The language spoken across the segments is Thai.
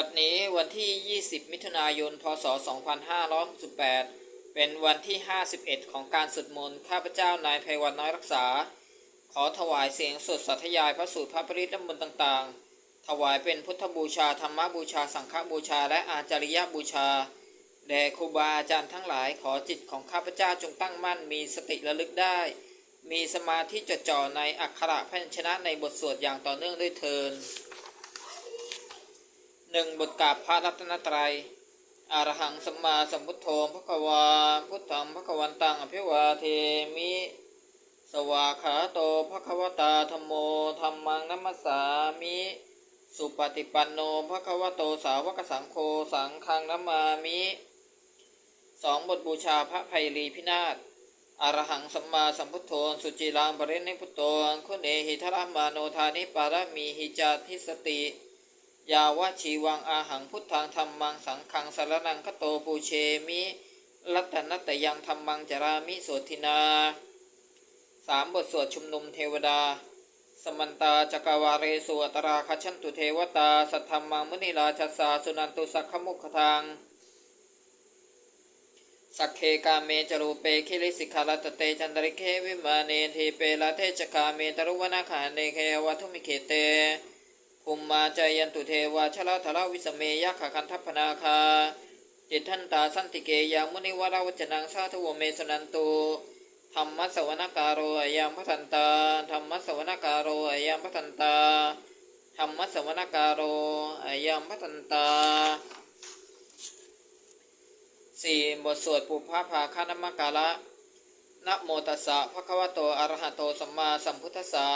บัดนี้วันที่ 20 มิถุนายน พศ 2568 เป็นวันที่ 51 ของการสวดมนต์ข้าพเจ้านายไพวันน้อยรักษา ขอถวายเสียงสดสัทยายพระสูตรพระปริตรมนต์ต่างๆ ถวายเป็นพุทธบูชาธรรมบูชาสังฆบูชาและอาจาริยบูชาแด่ครูบาอาจารย์ทั้งหลายขอจิตของข้าพเจ้าจงตั้งมั่นมีสติระลึกได้ มีสมาธิจดจ่อในอักขระพยัญชนะในบทสวดอย่างต่อเนื่องด้วยเทิน หนึ่งบทกาบพระรัตนตรัยอรหังสัมมาสัมพุทโธพระควาพุทธังพระควันตังอภิวาเทมิ สวาขาโตพระควตาธรมโมธรรมังนัมมสสามิ สุปฏิปันโนพระควโตสาวกสังโฆสังฆังนัมมามิสองบทบูชาพระไพรีพินาศอรหังสัมมาสัมพุทโธสุจิลังปรินิพุตโตคุเนหิทรมาโนทานิปารมีหิจาทิสติ ยาวะชีวังอาหังพุทธังธรรมังสังฆังสารนังคโตปูเชมิรัตนัตยังธรรมังจารามิโสทินาสามบทสวดชุมนุมเทวดา สมันตาจักรวาเรสุอัตราคชันตุเทวตา สัทธรรมังมุนิราชสสาสุนันตุสักขมุขทังสักเคกาเมจรูเปคิริสิกขาลตเตจันตริเควิมาเนทีเปลาเทจกาเมตรุวนาคาเนเควัทุมิเคเต ภูมมาจายันตุเทวาชลาทลาวิสเมยักขคันทัพนาคาจิตทันตาสันติเกยังมุนิวราวจนังสาธุวเมสนันตุธรรมสวนการโรอายังพัทันตาธรรมสวนการโรอายังพัทันตาธรรมสวนการโรอายังพัทันตาสี่บทสวดปุพพาภาคานมกาละนะโมตัสสะภะคะวะโตอะระหะโตสัมมาสัมพุทธัสสะ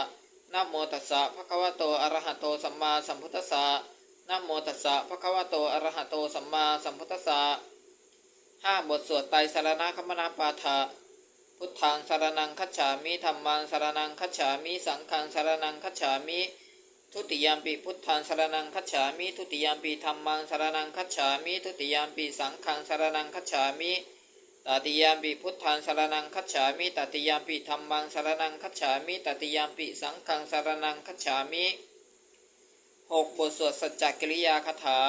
นะโมตัสสะภะคะวะโตอะระหะโตสัมมาสัมพุทธัสสะนะโมตัสสะภะคะวะโตอะระหะโตสัมมาสัมพุทธัสสะห้าบทสวดไตรสรณคัมมนาปาฐะพุทธังสารนังคัจฉามิธัมมังสารนังคัจฉามิสังฆังสารนังคัจฉามิทุติยามปีพุทธังสารนังคัจฉามิทุติยามปีธัมมังสารนังคัจฉามิทุติยามปีสังฆังสารนังคัจฉามิ ตติยามปิพุทธังสารนังคัจฉามิตติยามปิธรรมังสารนังคัจฉามิตติยามปิสังฆังสารนังคัจฉามิหกบทสวดสัจจกิริยาคาถา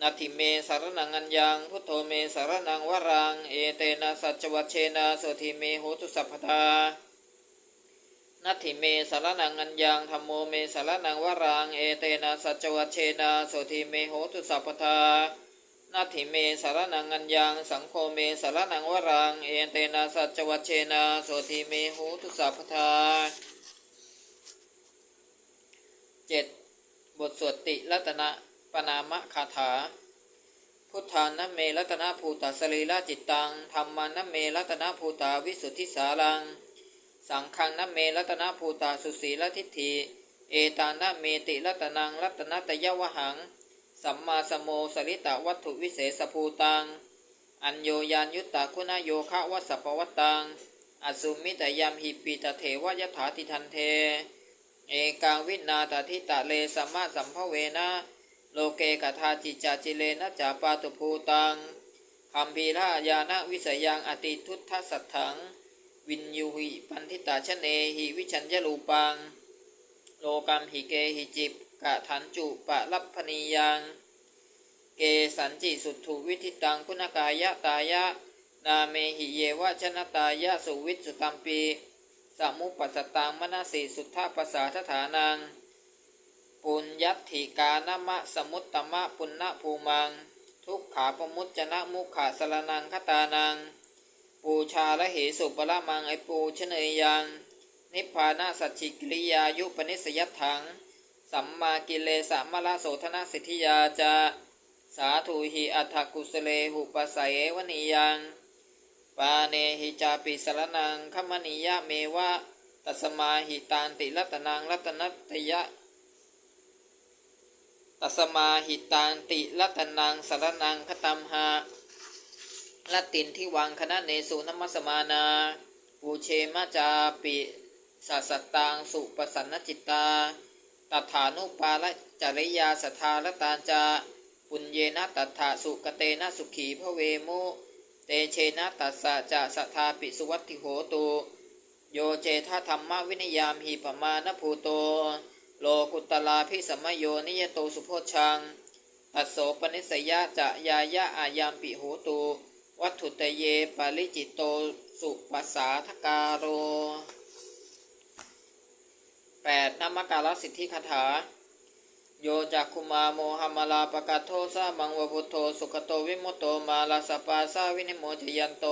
นาทิเมสารนังอัญญัง พุทโธเมสารนังวรัง เอเตนะสัจวัชเชนะโสทิเมโหตุสัพพทานาทิเมสารนังอัญญังธรรมโมเมสารนังวรัง เอเตนะสัจวัชเชนะโสทิเมโหตุสัพพทา นาทิเมสารนังอัญญังสังโฆเมสารนังวรัง เอเตนะสัจวัชเชนะโสทิเมหูตุสัพพทาเจ็ดบทสวดติรัตนะปนามะคาถา พุทธานะเมรัตนาภูตาสรีระจิตตังธรรมานะเมรัตนาภูตาวิสุทธิสารัง สังฆังนะเมรัตนาภูตาสุสีละทิฏฐิเอตานะเมติรัตนังรัตนตยวหัง สัมมาสโมสริตะวัตถุวิเศษภูตัง อัญโยยานยุตตะคุณโยคะวัสสปวัตตัง อสุมิตยามหิปีตเถวยถาติทันเท เอกังวินาตทิตะเลสัมมาสัมภเวนะโลเกกทาจิจาจิเลนะจาปาตุภูตังคัมภีรายานะวิสยังอติทุตทสัตถัง วินยูหิปันทิตาชเนหิวิชัญญลูปัง โลกัมหิเกหิจิป กะทันจุปะรัพพนียังเกสันจิสุถุวิธิตังคุณกายะตายะ นาเมหิเยวะชนะตายะสุวิสุตัมปีสมุปัสตังมนสีสุทธาปสาทฐานัง ปุญญัตถิกานมะสมุตตมะปุณณภูมัง ทุกขาปมุจจนะมุขะสรนังคตานัง ปูชาละเหสุปละมังไอปูชเนยยัง นิพพานาสัจฉิกิริยายุปนิสยัตถัง สัมมากิเลสมละโสธนาสิทธิยาจาสาธุหิอัฏฐกุสเลหุปสัยวนิยัง ปาเนหิจาปิสรนังขมนิยะเมวะตัสมาหิตานติรัตนังรัตนัตยะตัสมาหิตานติรัตนังสรนังคตัมหะละตินที่วังคณะเนสุนัมมสมานาปูเชมาจาปิสัสสตังสุปสันนจิตตา ตถานุปาลจริยาสทธารตาจาปุญเยนะตัฏฐาสุกเตนะสุขีพระเวโมเตเชนะตัสสะจะสทธาปิสุวัติโหตุโยเจทธรรมวินิยามหิปมานภูโต โลกุตลาพิสมโยนิยโตสุโพชัง ตัสโสปนิสยะจะยายะอายามปิโหตุ วัตถุตเยปาลิจิตโตสุปัสสาทการโร 8. นามการสิทธิคาถา โยจักคุมาโมหมลาปะกาโทสามังวพุทโธสุขโตวิมุตโตมาลาสปาสาวินิโมจยันโต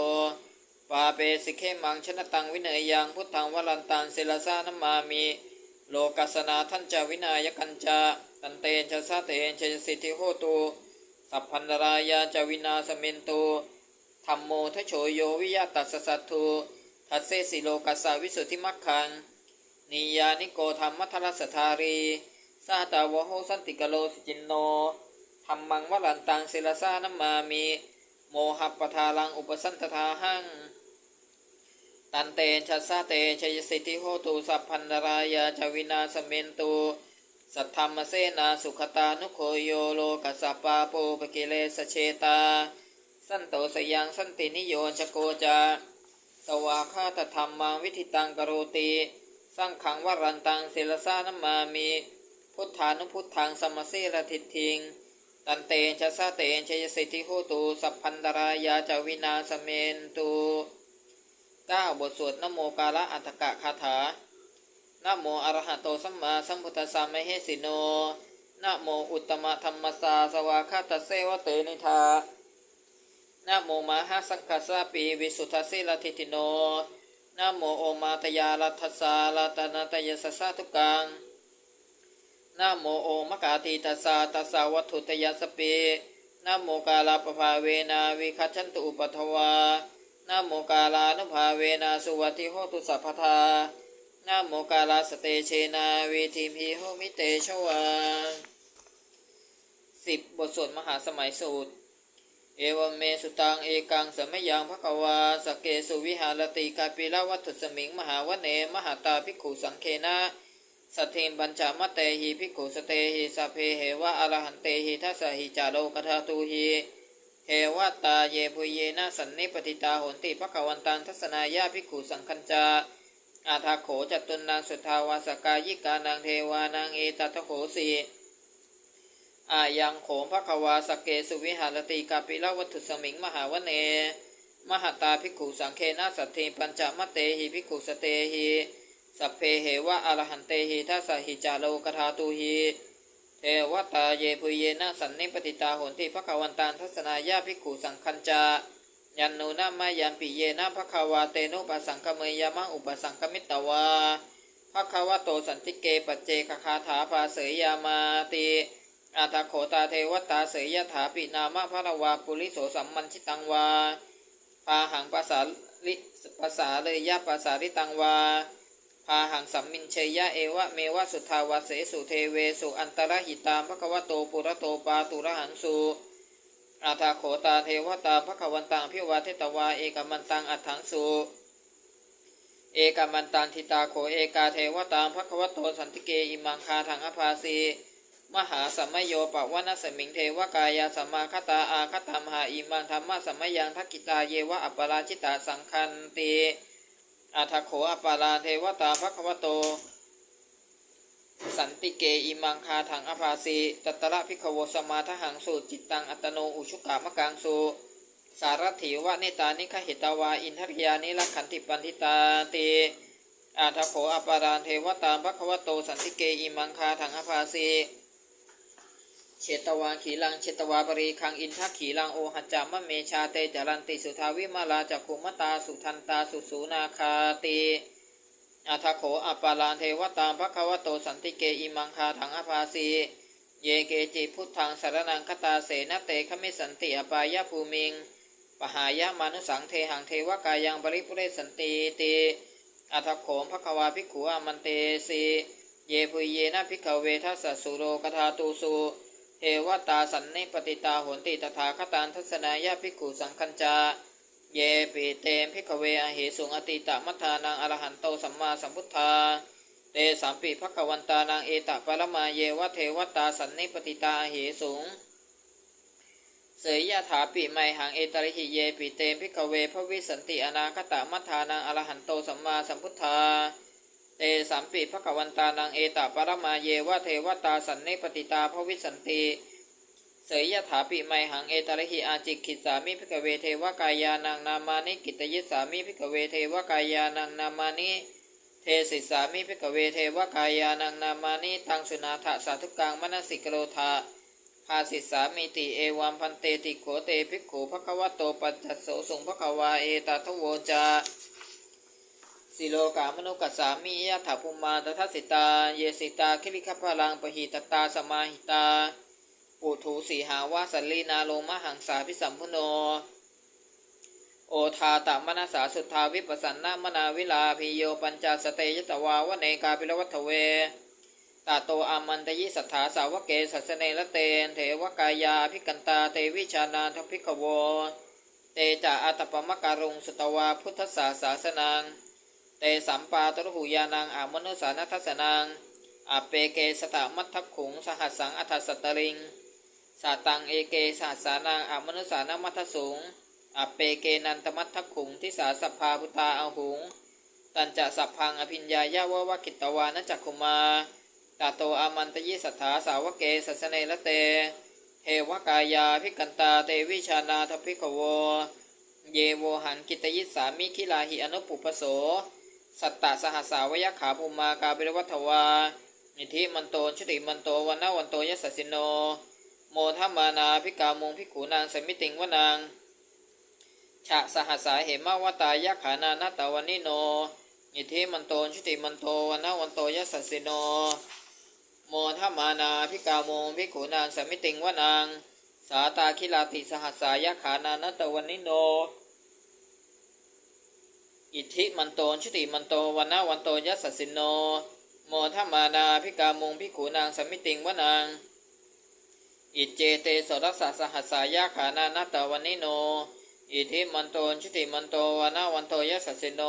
ปาเปสิเคมังชนะตังวิเนยยังพุทธังวลันตังศิลสานัมามิโลกัสนาทันจาวินายกันจาตันเตชะสะเตชะสิทธิโหตุสัพพันรายาจาวินาสเมนตุธรรมโมทโชโยวิยตัสสะสัตถุทัสเสสิโลกัสสาวิสุทธิมัคคัง นิยานิโกธรรมมัทรสทารีสาตาวโหสันติกโลสจินโนธรรมังวลันตังศิลสานัมมามิโมหปทาลังอุปสันตทาหังตันเตชัสสะเตชยสิทธิโหตุสัพพันดรายาจวินาสเมนตุสัทธรรมเสนาสุขตานุโคโยโลกัสสปปาโปปกิเลสเชตา สันโตสยังสันตินิโยชโกจาสวาคาตธรรมังวิธิตังกโรติ สังขังวรันตังศิลสานัมมามิพุทธานุพุทธังสมสเสรทิทิงตันเตชะสะเตชยสิทธิโหตุสัพพันดรายาจาวินาสเมนตุ 9. บทสวดนโมกาละอัตกะคาถานโมอระหะโตสัมมาสัมพุทธัสสะมเหสิโนนโมอุตตมะธรรมสาสวาคาตเสวะเตนิทานโมมหาสังฆสาปีวิสุทธสิลทิติโน นะโมโอมาตยาลัทสาลาตนาตยสัสทุกังนะโมโอมกาติตัสสะตัสสะวัตถุตยสเปนะโมกาลาปภาเวนาวิคัจฉันตุอุปัทวานะโมกาลานุภาเวนะสุวัติโหตุสัพพทานะโมกาลาสเตเชนาเวทีมพีโหมิเตชวาสิบบทสวดมหาสมัยสูตร เอวเมสุตังเอกังสมยังภควาสเกสุวิหารติกาปิลาวัตถุสมิง มหาวเน มหาตาภิกขุสังเคนะสัทธิมบัญจามเตหิภิกขุสเตหิสเพเหวะอรหันเตหิทัสสหิจาโลกทาตูหิเฮวะตาเยปุเยนะสันนิปติตาโหนติภควันตังทัศนายาภิกขุสังคัญจาอาทาโขจตุนนางสุทาวาสกายิกานางเทวานางเอตัทโขสี อายังโขมภควาสกเกสุวิหารติกาปิลวัตถุสมิงมหาวเน มหตาภิกขุสังเคนะสัตถิปัญจมเตหิภิกขุสเตหิสัพเพเหวะอรหันเตหิทัสสหิจาโลกทาตุหิเทวตาเยปุเยนะสันนิปติตาโหนติภควันตานทัศนายาภิกขุสังคัญจายันนูนามายันปิเยนะภควาเตนุปสังคเมยามะอุปสังคมิตตวาภควโตสันติเกปัจเจกคาถาภาเสยยามาติ อาตาโขตาเทวตาเสยยถาปินามะพระวาปุริโสสัมมันชิตังวาพาหังภาษาลิภาษาเลยยะภาษาริตังวาพาหังสัมมินเชยะเอวะเมวะสุทาวาเสสุเทเวสุอันตรหิตามภควโตปุระโตปาตุระหังสุอาตาโขตาเทวตาภควันตังพิวาเทตวาเอกมันตังอัฏฐังสุเอกมันตันทิตาโขเอกาเทวตามภควโตสันติเกอิมังคาทังอภาสี มหาสัมมโยปวนาสมิงเทวกายาสัมมาคตาอาคตามหาอิมังธรรมะสัมมยังทักกิตาเยวะอัปปราชิตาสังคันติอาทโขอัปปาราเทวตาภควโต สันติเกอิมังคาถังอภาสีตัตระพิขโวสมาทหังสูจิตตังอัตโนอุชุกามกังสูสารถิวะเนตานิคหิตาวาอินทริยานิลักขันติปันทิตาติอาทโขอัปปารานเทวตาภควโตสันติเกอิมังคาถังอภาสี เชตวาขีลังเชตวาปรีคังอินทักขีลังโอหัจามะเมชาเตจารันติสุทาวิมาลาจักขุมตาสุทันตาสุสูนาคาติอาทโขอัปปาลานเทวตามภควโตสันติเกอิมังคาถังอภาสีเยเกจิพุทธังสารนังคตาเสนเตขมิสันติอปายาภูมิง ปหายามานุสังเทหังเทวกายังบริปุเรสันติติอัทโขมภควาภิกขุอามันเตสีเยปุยเยนะภิกขเวทัสสุโรกทาตูสุ เทวตาสันนิปติตาโหนติตถาคตานทัศนายาภิกขุสังคัญจา เยปิเตมพิกเวอเหสุงอติตมัทานังอรหันโตสัมมาสัมพุทธา เตสัมปิภควันตานังเอตปรมาเยวะเทวตาสันนิปติตาเหสุงเสยยะถาปิไมหังเอตริหิเยปิเตมพิกเวพระวิสันติอนาคตมัทานังอรหันโตสัมมาสัมพุทธา เตสัมปิภควันตานังเอตปรมาเยวะเทวตาสันนิปติตาพระวิสันติเสเสยยถาปิไมหังเอตระหิอาจิกิสามิพิกเวเทวกายานังนามานิกิตยิสามิพิกเวเทวกายานังนามานิเทสิสามิพิกเวเทวกายานังนามานิตังสุนาถสาธุกังมนสิกโลธาภาสิสามิติเอวัมพันเตติโขเตภิกขุภควโตปัจจโสสุงภควาเอตทโวจา สิโลกามนุกัสสามิยะถาภูมาตทัสิตา เยสิตาคิริคพลังปหิตตาสมาหิตา ปุถุสีหาวาสัลลีนาโลมหังสาพิสัมพุโน โอทาตมนาสาสุทธาวิปัสสันนามนาวิลาพิโยปัญจสเตยตวาวเนกาปิลวัตเวตาโตอามันตยิสัทธาสาวกเกสัสเนละเตนเทวกายาภิกันตาเตวิชานาทภิกขโวเตจะอัตปมการุงสุตวาพุทธศาสาสนัง เตสัมปาตรหูยานังอามนุสานัทสนังอเปเกสตามัทธขุง สหัสสังอัทสตริงสาตังเอเกสหัสสานังอามนุสานมัทสุงอเปเกนันตมัทธขุงทิสาสัพพาพุตาอาหุง ตันจะสัพพังอภิญญายาววกิตตวานจักขุมาตาโตอามันตยิสัทธาสาวเกสัสเนละเตเทวกายาภิกันตาเตวิชานาทภิกขโว เยโวหันกิตยิสสามิคิลาหิอนุปุปโส สัตตสหัสสาวยขาภูมากาบิรวัฏวานิธิมันโตชติมันโตวันนาวันโตยสสสิโน โมทัมมานาพิกามุงพิขูนางสมิติงวนางฉะสหัสสาเหมาวตายขานานาตาวันนิโนนิธิมันโตชติมันโตวันนาวันโตยสสสิโน โมทัมมานาพิกามุงพิขูนางสมิติงวนางสาตาคิลาติสหัสสายขานานาตาวันนิโน อิทธิมันโตชุติมันโตวันนาวันโตยัสสสินโน โมทัมานาพิกามุงพิขูนางสมิติงวนางอิเจเตสรัสสะสหัสสายาขานานาตวันนิโน อิทธิมันโตชุติมันโตวันนาวันโตยัสสสินโน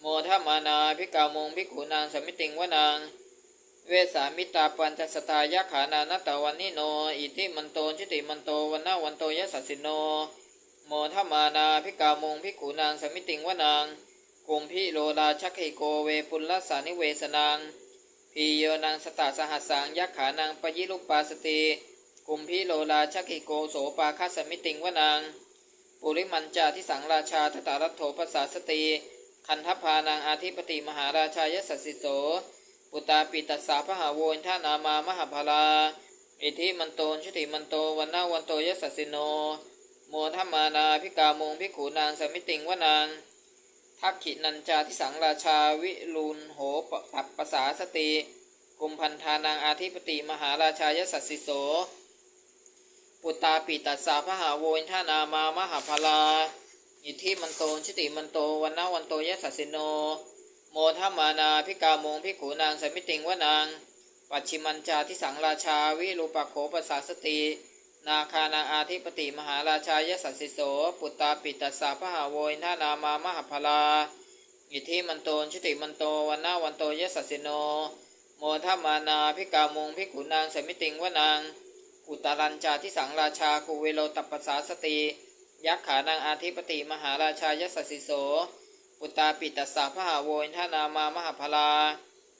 โมทัมานาพิกามุงพิขูนางสมิติงวนางเวสามิตาปัญจสตายาขานานาตวันนิโน อิทธิมันโตชุติมันโตวันนาวันโตยัสสสินโน มทัมมานาพิกามงพิขูนางสมิติงวนางกุมพิโลดาชักขิโกเวปุลลสานิเวสนางพีโยนางสตาสหัสสังยักขานางปยิลุปปาสติกุมพิโลดาชักขิโกโสปาคัสมิติงวนางปุริมันจาทิสังราชาทตารัตโถภาษาสติคันทพานางอาธิปติมหาราชายสสสิโสปุตตาปิตัสสาพหาโวนท่านามามหาภาลาอิทิมันโตชุติมันโตวันนาวันโตยสสสิโน โมทัมมานาพิกามงพิขูนางสมิติงวนางทักขินันจาทิสังราชาวิลูนโหปปัปปสาสติกุมพันธานางอาธิปติมหาราชายสัสสิโส ปุตตาปิตัสสาพหาโวนท่านามามหาภาลาอิทธิมันโตชิติมันโตวันนาวันโตยสัสสิโน โมทัมมานาพิกามงพิขูนางสมิติงวนางปัจฉิมัญจาทิสังราชาวิรูปโขปสาสติ นาคานางอาธิปติมหาราชายสัสสิโส ปุตตาปิตัสสาพหาโวยท่านามามหาภลาอิทธิมันโตชุติมันโตวันนาวันโตยสัสสิโน โมทัมมานาพิกามงพิขุนางสมิติงวนางอุตรัญจาทิสังราชาคุเวโลตัปปสาสติยักขานางอาธิปติมหาราชายสัสสิโส ปุตตาปิตัสสาพหาโวยท่านามามหาภลา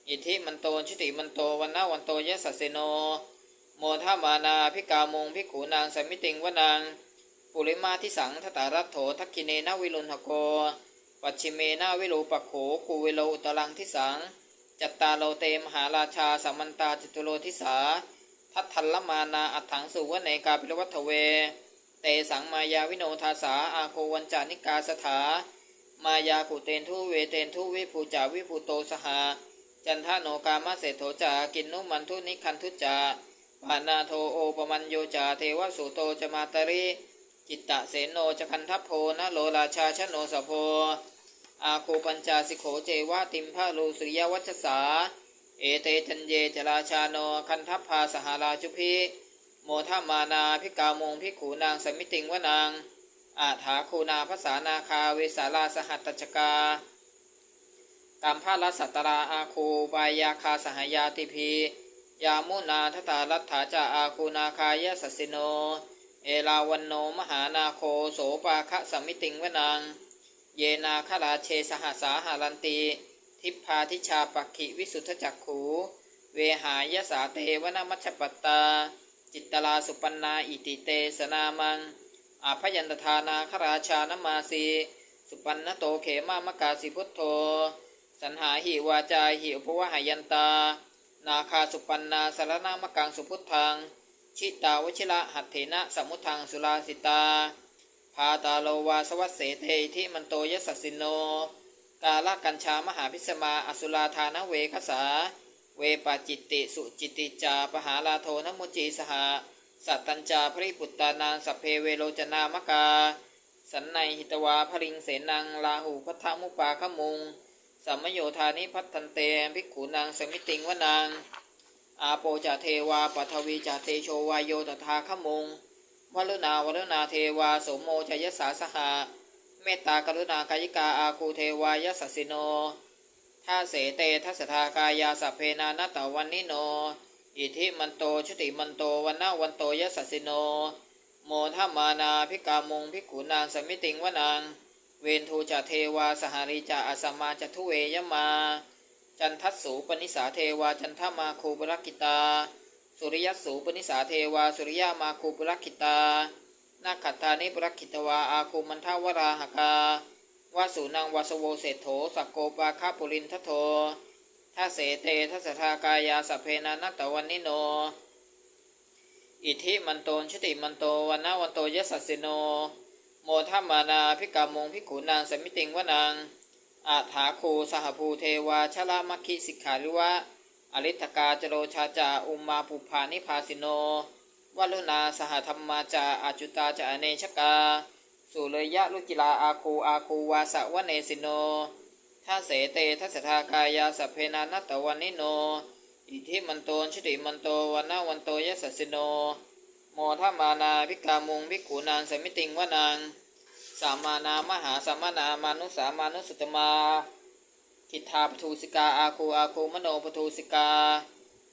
อิทธิมันโตชุติมันโตวันนาวันโตยสัสสิโน มทามานาพิกามงพิขูนางสมิติงวนางปุริมาทิสังทตารัตโถทักขิเนนาวิลุนหโก ปัจฉิเมนาวิโลปโขคูเวโลอุตลังทิสัง จัตตาโลเตมหาราชาสัมมันตาจตุโลทิสา ทัตทัลมานาอัฏฐังสุวเนกาปิรวัตเว เตสังมายาวิโนทาสาอาโควันจานิกาสถามายากุเตนทุเวเตนทุวิภูจาวิภูโตสหา จันทโนกามาเศโถจากินนุมันทุนิคันทุจา ปานาโทโอปมัญโยจาเทวสุโตจมาตริจิตตะเสนโนจคันทัพโพนะโลราชาชโนสโพอาคูปัญจาสิโขเจวะติมพะลูสุริยวัชสา เอเตจันเยจราชาโนคันทัพพาสหาราชุพิโมทามานาพิกามงพิขูนางสมิติงวนางอาถาคูนาภาษานาคาเวสาลาสหัตจกากัมพาลสัตตราอาคูปายาคาสหายาติพี ยามุนาทตารัตถาจาอาคูนาคายสัสสิโน เอลาวันโนมหานาโคโสปาคะสมิติงวนางเยนาคราเชสหสาหารันตี ทิพพาทิชาปักขิวิสุทธจักขู เวหายสาเตวนมัชชปตตา จิตตลาสุปันนาอิติเตสนามังอาพยันตทานาคราชานมาสีสุปันนโตเขมามกาสิพุทโธ สันหาหิวาจาหิอุปวะหายันตา นาคาสุปันนาสารนามกังสุพุทธัง ชิตาวชิระหัตเถนะสมุทังสุลาสิตา พาตาโลวาสวัสเสเททิมันโตยสสสินโน กาลกัญชามหาพิสมาอสุราธานเวคสา เวปาจิตติสุจิติจาปหาลาโทนมุจีสหสัตตัญจาพริปุตตานางสัพเพเวโลจนามกา สันในหิตวาพริงเสนังลาหูพัทธมุปาขมุง สัมมโยธานิพัตตันเตภิกขุนางสมิติงวนางอาโปจาเทวาปัทวีจาเตโชวายโยตถาขมงวลุนาวลุนาเทวาสมโมจยสาสหาเมตตากรุณากายิกาอาคูเทวายสสสิโนท่าเสเตทัสทากายาสัพเพนานาตวันนิโน อิทิมันโตชุติมันโตวันนาวันโตยสสสิโน โมทัมานาพิกามุงพิกุนางสมิติงวนาง เวนทูจาเทวาสหริจาอสมาจทุเวยมา จันทัสสูปนิสาเทวาจันทมาคูบุรกิตา สุริยสูปนิสาเทวาสุริยามาคูบุรกิตานาขัตตานิบุรกิตวาอาคูมันทาวราหกาวาสุนังวาสโวเศโถสักโกปาคาปุรินทโททัสเสเตทัสทากายาสัพเพนานัตตวันนิโน อิทิมันโตนชติมันโตวันนาวันโตยสัสสิโน โมทัมมานาพิกามงพิกขุนางสมิติงวนางอาถาคูสหภูเทวาชลามัคคิสิกขาริวะอริทกาจโรชาจาอุมมาปุพานิพาสิโนวัลุนาสหธรรมาจาอาจุตาจาเนชกา สุเลยะลุจิลาอาคูอาคูวาสวะเนสิโนท่าเสเตทัสทากายาสเพนานัตตวันนิโน อิทิมันโตชุติมันโตวันนาวันโตยสสสิโน โมทมมานาพิกามุงพิกขุนางสมิติงวนางสามานามหาสามานามานุสามานุสุตมาคิทาปทูสิกาอาคูอาคูมโนปทูสิกา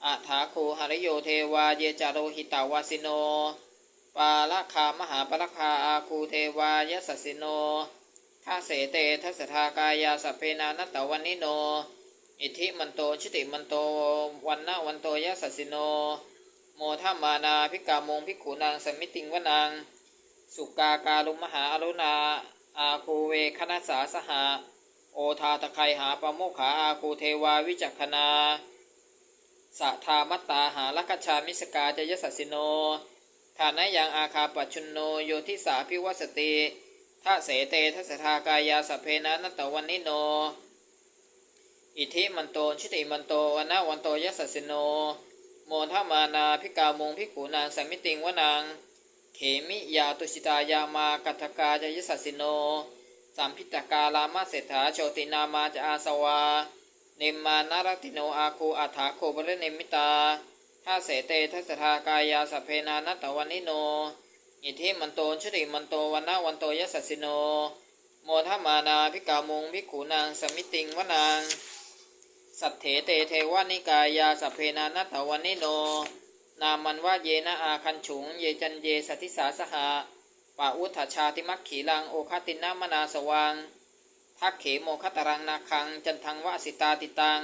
อาถาคูหริโยเทวาเยจาโรหิตาวาสิโน ปาละคามหาปละคาอาคูเทวายสสสิโนท่าเสเตทัสทากายาสเพนานัตตวันนิโน อิทิมันโตชิติมันโตวันนะวันโตยสสสิโน โมทัมมานาพิกามงพิกขุนางสมิติงวนางสุกาการุมหาอรุณา อาคูเวคณสาสหา โอทาตะไคหาปโมขาอาคูเทวาวิจักขณาสะทามัตตาหาลักชามิสกาจยสัสสิโนฐานะยังอาคาปัจชุนโนโยทิสาพิวัสติท่าเสเตทัสทากายาสเพนะนัตตวันนิโน อิทิมันโตชิติมันโตวันนาวันโตยสสสิโน โมทมานาพิกามงพิกูนางสมิติงวนางเขมิยาตุชิตายามากัทกาจยสัสิโนสัมพิตกาลามาเศรษฐาโชตินามาจอาสวา เนมมานารติโนอาคูอาถาโคบรเนมิตาท่าเสเตทัสทากายาสเพนานัตตวันนิโน อิทิมันโตชุติมันโตวันนาวันโตยสสสิโน โมทมานาพิกามงพิขูนางสมิติงวนาง สัทเถเตเทวานิกายาสัพเพนานัตวันนิโน นามันว่าเยนะอาคันฉุง เยจันเยสัทิสาสหะปะอุทธชาติมักขีลังโอคตินามนาสวังทักเขโมคตรังนาคัง จันทังวสิตาติตัง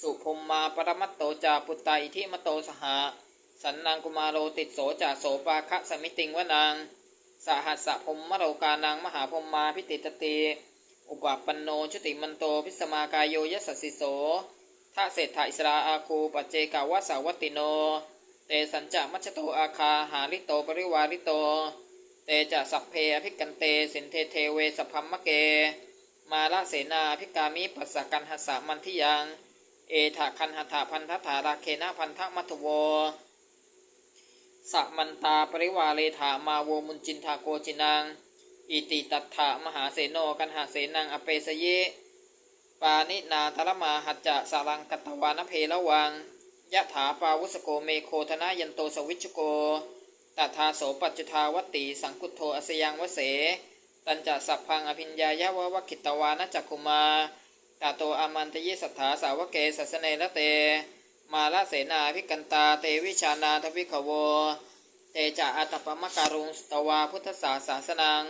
สุพมมาปรมัตโตจาปุตตาอิทิมโตสหะสันนางกุมารโรติดโสจาโสปาคะสมิติงวนางสหัสสะพมมโรกานางมหาพมมาพิติตติ อุปปันโนชุติมันโตพิสมากายโยยสสสิโสทะเศรษฐอิสราอาคูปัจเจกาวสาวัติโน เตสัญจะมัชโตอาคาหาริโตปริวาริโต เตจะสัพเพอภิกันเตสินเทเทเวสพัมมะเก มาละเสนาภิกามิปัสสกันหัสสะมันทิยัง เอถะคันหถพันธถาราเคนะพันธมัทโวสัมันตาปริวาเลถามาโวมุนจินทาโกจินัง อิติตัถะมหาเสโนกันหาเสนังอเปสเย ปานินาทรมาหัจจะสารังกัตวานเพละวังยะถาปาวุสโกเมโคธนายันโตสวิชโกตถาโสปัจจุทาวติสังคุตโทอสยังวเส ตันจะสัพพังอภิญญายะวะวะคิตวานจักคุมาตาโตอามันตเยสัทธาสาวเกสัสเนละเต มาละเสนาภิกันตาเตวิชานาทวิขโว เตจะอัตตปมะการุงสตวาพุทธศาสาสนัง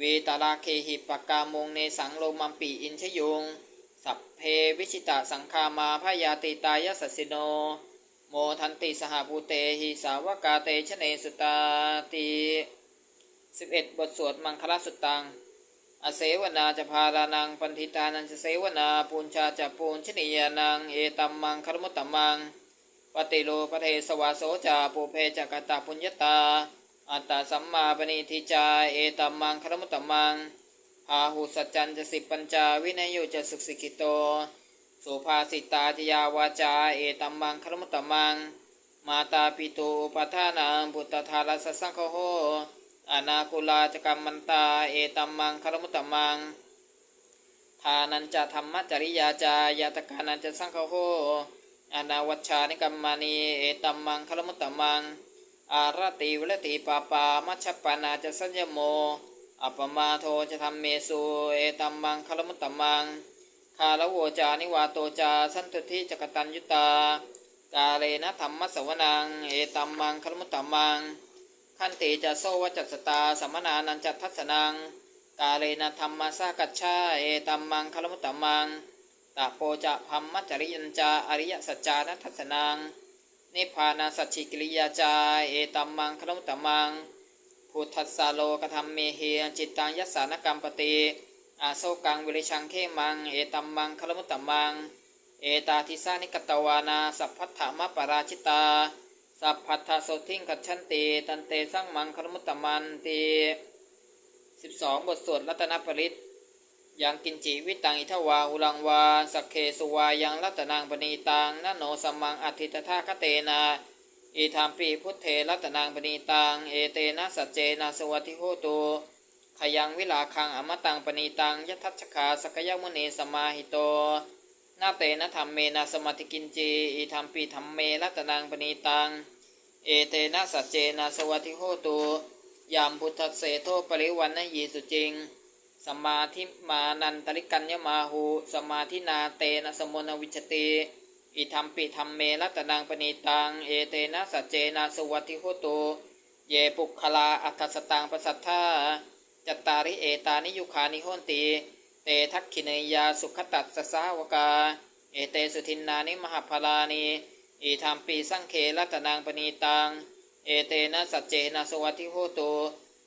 วีตาลาเคหิปกามงเนสังโลมัมปีอินชยง สัพเพวิชิตาสังคามาพยาติตายสสสิโน โมทันติสหภูเตหิสาวกาเตชะเนสุตาติสิบเอ็ดบทสวดมังคลสุตตัง อเสวนาจะพารานัง ปันทิตานันจะเสวนาปูญชาจะปูญชนียานัง เอตัมมังคารมุตตมัง ปฏิโลปเทสวาโสจาปูเพจักตาปุญญตา อัตตาสัมมาปณิทิจา เอตัมมังคารมุตตมังพาหุสัจจันจะสิปัญจา วินัยโยจะสุสิกิโต สุภาสิตาจยาวาจา เอตัมมังคารมุตตมัง มาตาปิตุอุปทานังพุทธารัสสังคโหอนาคุลาจกัมมันตา เอตัมมังคารมุตตมัง ทานันจะธรรมจริยาจายาตกานันจะสังคโหอนาวัชชานิกัมมานี เอตัมมังคารมุตตมัง อารติวรติปาปามัชฌปานาจะสัญญโม อัปมาโทจะทำเมสุเอตัมมังคารมุตตมัง คาลโวจานิวาโตจาสันตุทิจกตัญยุตากาเลนะธรรมสวนัง เอตัมมังคารมุตตมัง ขันติจะโซวจัสสตาสมนานันจัตทัสสนัง กาเลนะธรรมสากัจฉาเอตัมมังคารมุตตมังตะโปจะพัมมัจจริยัญจาอริยสัจจานัทธัสสนัง นิพพานาสัจฉิกิริยาจาเอตัมมังคารมุตตมังพุทธัสสาโลกธรรมเมเหียจิตตังยัสสานกรรมปติอาโศกังวิริชังเขมัง เอตัมมังคารมุตตมัง เอตาทิสานิกตวานาสัพพัทธมปราชิตา สัพพัทธโสทิงกัจฉันติตันเตสังมังคารมุตตมันติสิบสองบทสวดรัตนปริต ยังกินจิวิตังอิทวาหุลังวาสักเคสุวายังรัตนังปณีตังนโนสัมมังอธิตถาคเตนาอิธามปีพุทเทรัตนังปณีตังเอเตนะสัจเจนะสวัติโหตุขยังวิลาคังอมตังปณีตังยทัชชขาสกยมุนีสมาหิโตนาเตนะธรรมเมนะสมาธิกินจีอิธรรมปีธรรมเมรัตนังปณีตังเอเตนะสัจเจนะสวัติโหตุยามพุทธเสโทปริวันนยีสุจริง สมาธิมานันตริกัญญมาหูสมาธินาเตนะสมนวิชติอิธรรมปิธรรมเมรัตนังปณีตังเอเตนะสัจเจนะสวัติโหตุเยปุคลาอัฏฐสตังปสัทธาจัตตาริเอตานิยุคานิโหนติเตทักขิเนยาสุขตัสสสาวกา เอเตสุทินนานิมหาพลานิอิธรรมปีสังเครัตนางปณีตังเอเตนะสัจเจนะสวัติโหตุ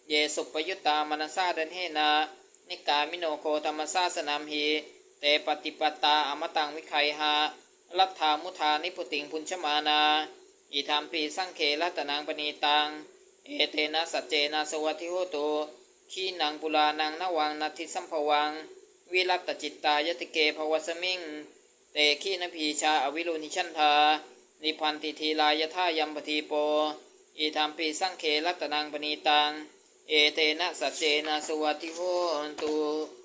เยสุปยุตตามนัสซาเดนเฮนะ นิกามิโนโคธรรมสาสนามหีเตปฏิปตาอมตังวิไคหาลัทธามุทานิพุติงพุญชมานาอิธรรมปีสังเครัตนางปณีตัง เอเตนะสัจเจนะสวัติโหตุขีนังปุลานังนวังนัติสัมภวัง วิรัตจิตตายติเกภวสมิง เตขีนพีชาอวิรุณิชันธา นิพันติทีลายท่ายัมปทีโปอิธรรมปีสังเครัตนังปณีตัง เอเตนะสัจเจนะสวัติโหตุ